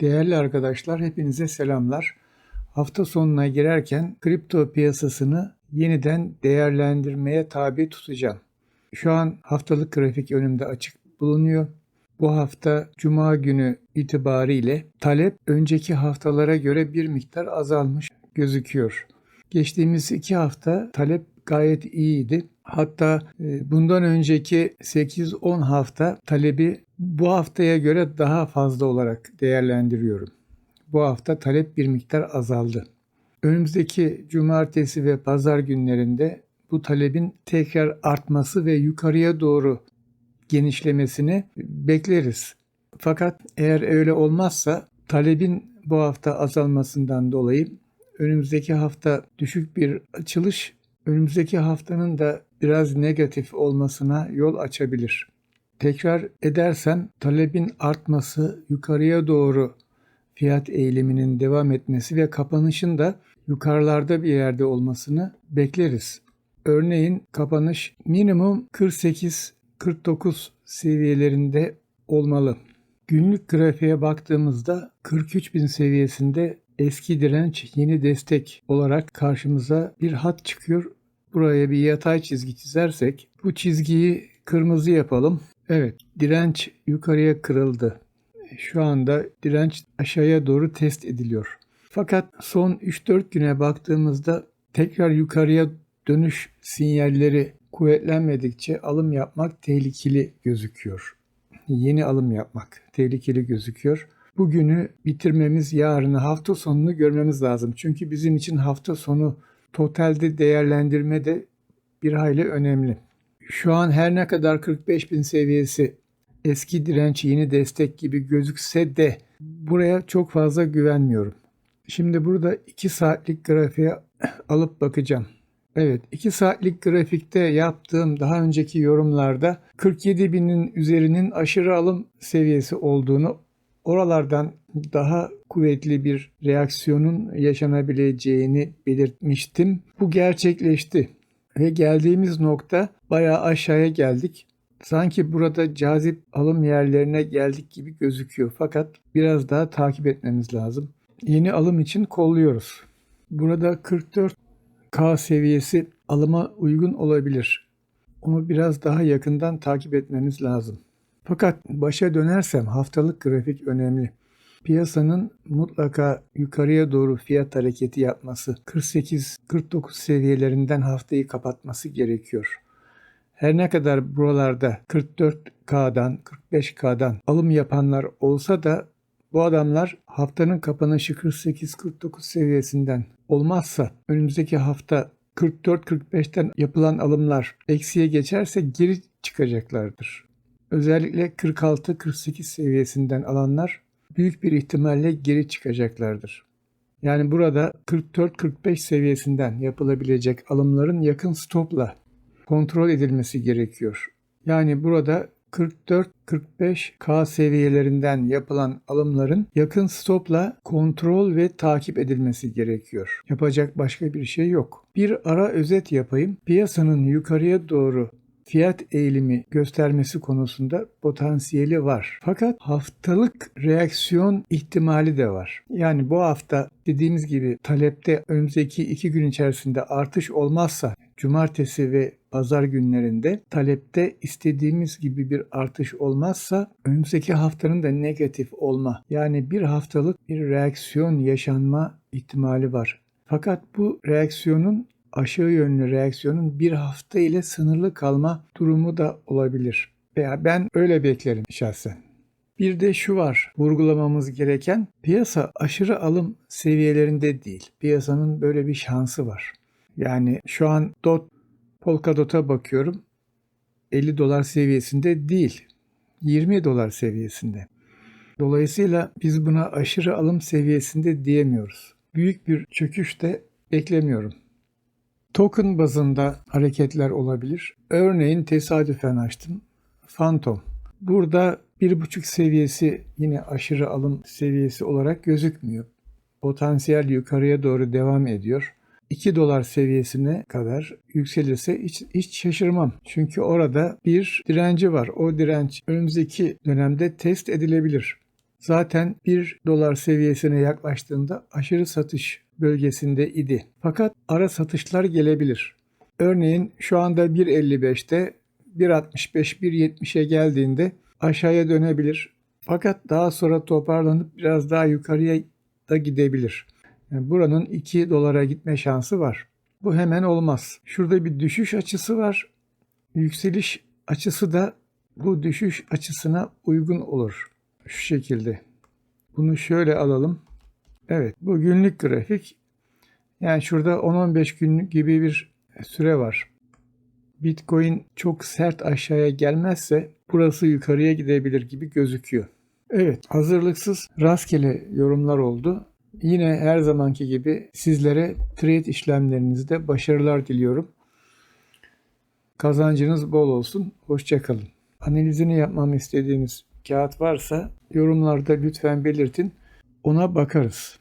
Değerli arkadaşlar hepinize selamlar. Hafta sonuna girerken kripto piyasasını yeniden değerlendirmeye tabi tutacağım. Şu an haftalık grafik önümde açık bulunuyor. Bu hafta cuma günü itibariyle talep önceki haftalara göre bir miktar azalmış gözüküyor. Geçtiğimiz iki hafta talep gayet iyiydi. Hatta e, bundan önceki 8-10 hafta talebi bu haftaya göre daha fazla olarak değerlendiriyorum. Bu hafta talep bir miktar azaldı. Önümüzdeki cumartesi ve pazar günlerinde bu talebin tekrar artması ve yukarıya doğru genişlemesini bekleriz. Fakat eğer öyle olmazsa talebin bu hafta azalmasından dolayı önümüzdeki hafta düşük bir açılış önümüzdeki haftanın da biraz negatif olmasına yol açabilir. Tekrar edersem talebin artması, yukarıya doğru fiyat eğiliminin devam etmesi ve kapanışın da yukarılarda bir yerde olmasını bekleriz. Örneğin kapanış minimum 48-49 seviyelerinde olmalı. Günlük grafiğe baktığımızda 43.000 seviyesinde eski direnç yeni destek olarak karşımıza bir hat çıkıyor. Buraya bir yatay çizgi çizersek bu çizgiyi kırmızı yapalım. Evet direnç yukarıya kırıldı. Şu anda direnç aşağıya doğru test ediliyor. Fakat son 3-4 güne baktığımızda tekrar yukarıya dönüş sinyalleri kuvvetlenmedikçe alım yapmak tehlikeli gözüküyor. Yeni alım yapmak tehlikeli gözüküyor. Bugünü bitirmemiz, yarını, hafta sonunu görmemiz lazım. Çünkü bizim için hafta sonu totalde değerlendirme de bir hayli önemli. Şu an her ne kadar 45 bin seviyesi eski direnç yeni destek gibi gözükse de buraya çok fazla güvenmiyorum. Şimdi burada 2 saatlik grafiğe alıp bakacağım. Evet 2 saatlik grafikte yaptığım daha önceki yorumlarda 47 binin üzerinin aşırı alım seviyesi olduğunu oralardan daha kuvvetli bir reaksiyonun yaşanabileceğini belirtmiştim. Bu gerçekleşti ve geldiğimiz nokta bayağı aşağıya geldik. Sanki burada cazip alım yerlerine geldik gibi gözüküyor fakat biraz daha takip etmemiz lazım. Yeni alım için kolluyoruz. Burada 44K seviyesi alıma uygun olabilir. Onu biraz daha yakından takip etmemiz lazım. Fakat başa dönersem haftalık grafik önemli. Piyasanın mutlaka yukarıya doğru fiyat hareketi yapması, 48-49 seviyelerinden haftayı kapatması gerekiyor. Her ne kadar buralarda 44K'dan, 45K'dan alım yapanlar olsa da bu adamlar haftanın kapanışı 48-49 seviyesinden olmazsa önümüzdeki hafta 44-45'ten yapılan alımlar eksiye geçerse geri çıkacaklardır. Özellikle 46-48 seviyesinden alanlar büyük bir ihtimalle geri çıkacaklardır. Yani burada 44-45 seviyesinden yapılabilecek alımların yakın stopla kontrol edilmesi gerekiyor. Yani burada 44-45K seviyelerinden yapılan alımların yakın stopla kontrol ve takip edilmesi gerekiyor. Yapacak başka bir şey yok. Bir ara özet yapayım. Piyasanın yukarıya doğru fiyat eğilimi göstermesi konusunda potansiyeli var. Fakat haftalık reaksiyon ihtimali de var. Yani bu hafta dediğimiz gibi talepte önümüzdeki iki gün içerisinde artış olmazsa cumartesi ve pazar günlerinde talepte istediğimiz gibi bir artış olmazsa önümüzdeki haftanın da negatif olma yani bir haftalık bir reaksiyon yaşanma ihtimali var. Fakat bu reaksiyonun aşağı yönlü reaksiyonun bir hafta ile sınırlı kalma durumu da olabilir. Veya ben öyle beklerim şahsen. Bir de şu var vurgulamamız gereken piyasa aşırı alım seviyelerinde değil. Piyasanın böyle bir şansı var. Yani şu an DOT Polkadot'a bakıyorum 50 dolar seviyesinde değil 20 dolar seviyesinde. Dolayısıyla biz buna aşırı alım seviyesinde diyemiyoruz. Büyük bir çöküş de beklemiyorum. Token bazında hareketler olabilir. Örneğin tesadüfen açtım. Phantom. Burada 1.5 seviyesi yine aşırı alım seviyesi olarak gözükmüyor. Potansiyel yukarıya doğru devam ediyor. 2 dolar seviyesine kadar yükselirse hiç, hiç şaşırmam. Çünkü orada bir direnci var. O direnç önümüzdeki dönemde test edilebilir. zaten 1 dolar seviyesine yaklaştığında aşırı satış bölgesinde idi. Fakat ara satışlar gelebilir. Örneğin şu anda 1.55'te 1.65 1.70'e geldiğinde aşağıya dönebilir. Fakat daha sonra toparlanıp biraz daha yukarıya da gidebilir. Yani buranın 2 dolara gitme şansı var. Bu hemen olmaz. Şurada bir düşüş açısı var. Yükseliş açısı da bu düşüş açısına uygun olur. Şu şekilde. Bunu şöyle alalım. Evet bu günlük grafik. Yani şurada 10-15 günlük gibi bir süre var. Bitcoin çok sert aşağıya gelmezse burası yukarıya gidebilir gibi gözüküyor. Evet hazırlıksız rastgele yorumlar oldu. Yine her zamanki gibi sizlere trade işlemlerinizde başarılar diliyorum. Kazancınız bol olsun. Hoşçakalın. Analizini yapmamı istediğiniz kağıt varsa yorumlarda lütfen belirtin. Ona bakarız.